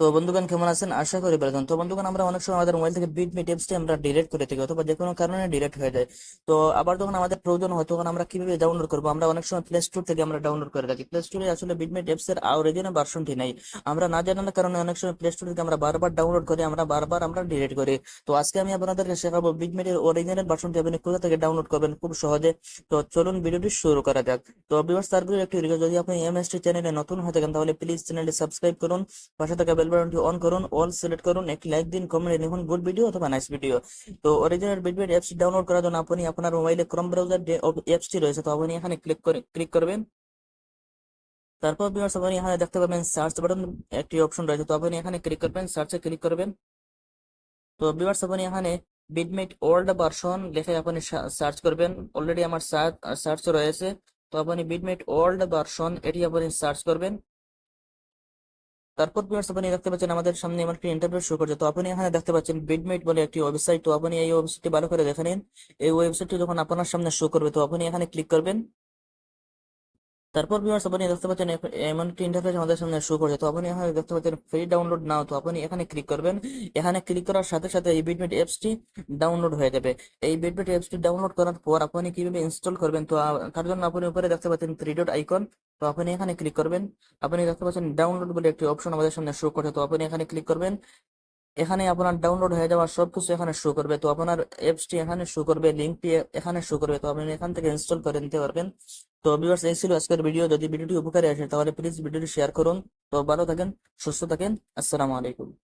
তো বন্ধুগণ, কেমন আছেন? আশা করি ভালো তো বন্ধুগণ, আমরা অনেক সময় আমাদের মোবাইল থেকে বিটমি টেপসটি আমরা ডিলিট করে থাকি অথবা যে কোনো কারণে ডিলিট হয়ে যায়। তো আবার যখন আমাদের প্রয়োজন হয়, তখন আমরা কীভাবে ডাউনলোড করব? আমরা অনেক সময় প্লে স্টোর থেকে আমরা ডাউনলোড করে থাকি। প্লে স্টোরে আসলে বিটমি টেপস এর অরিজিনাল ভার্সনটি নাই। আমরা না জানার কারণে অনেক সময় প্লে স্টোর থেকে আমরা বারবার ডাউনলোড করি, আমরা বারবার আমরা ডিলিট করি। তো আজকে আমি আপনাদেরকে শেখাবো বিটমিটের অরিজিনাল ভার্সনটি আপনি কোথা থেকে ডাউনলোড করবেন খুব সহজে। তো চলুন ভিডিওটি শুরু করা যাক। তো ভিউয়ার্স তার একটি রিকোয়েস্ট যদি আপনি এমএসটি চ্যানেলে নতুন হয়ে থাকেন, তাহলে প্লিজ চ্যানেলটি সাবস্ক্রাইব করুন। পাশে থাকা বেল বাটনটি অন করুন অল সিলেক্ট করুন, একটি লাইক দিন কমেন্ট লিখুন গুড ভিডিও অথবা নাইস ভিডিও তো অরিজিনাল বিটবিট অ্যাপসটি ডাউনলোড করার জন্য আপনি আপনার মোবাইলে ক্রোম ব্রাউজার যে অ্যাপসটি রয়েছে, তো আপনি এখানে ক্লিক করে ক্লিক করবেন। তারপর ভিউয়ার্স আপনি এখানে দেখতে পাবেন সার্চ বাটন একটি অপশন রয়েছে, তো আপনি এখানে ক্লিক করবেন সার্চে ক্লিক করবেন। তো ভিউয়ার্স আপনি এখানে বিটমেট ওল্ড ভার্সন লিখে আপনি সার্চ করবেন। অলরেডি আমার সার্চ রয়েছে, তো আপনি বিটমেট ওল্ড ভার্সন এটি আপনি সার্চ করবেন। তারপর ভিউয়ার্স আপনি দেখতে পাচ্ছেন আমাদের সামনে আমার একটি ইন্টারভিউ শুরু করছে। তো আপনি এখানে দেখতে পাচ্ছেন বিডমিট বলে একটি ওয়েবসাইট তো আপনি এই ওয়েবসাইটটি ভালো করে দেখে নিন। এই ওয়েবসাইটটি যখন আপনার সামনে শো করবে, তো আপনি এখানে ক্লিক করবেন। তারপর ভিউয়ার্স আপনি দেখতে পাচ্ছেন এমন একটি ইন্টারফেস আমাদের সামনে শো করছে। তো আপনি এখানে দেখতে পাচ্ছেন ফ্রি ডাউনলোড নাও তো আপনি এখানে ক্লিক করবেন। এখানে ক্লিক করার সাথে সাথে এই বিটমেট অ্যাপসটি ডাউনলোড হয়ে যাবে। এই বিটমেট অ্যাপসটি ডাউনলোড করার পর আপনি কীভাবে ইনস্টল করবেন? তো তার জন্য আপনি উপরে দেখতে পাচ্ছেন থ্রি ডট আইকন তো আপনি এখানে ক্লিক করবেন। আপনি দেখতে পাচ্ছেন ডাউনলোড বলে একটি অপশন আমাদের সামনে শো করছে। তো আপনি এখানে ক্লিক করবেন। এখানে আপনার ডাউনলোড হয়ে যাওয়া সবকিছু এখানে শো করবে। তো আপনার অ্যাপসটি এখানে শো করবে লিঙ্কটি এখানে শো করবে। তো আপনি এখান থেকে ইনস্টল করে নিতে পারবেন। তো ভিউয়ার্স এই ছিল আজকের ভিডিও যদি ভিডিওটি উপকারে আসে, তাহলে প্লিজ ভিডিওটি শেয়ার করুন। তো ভালো থাকেন, সুস্থ থাকেন। আসসালামু আলাইকুম।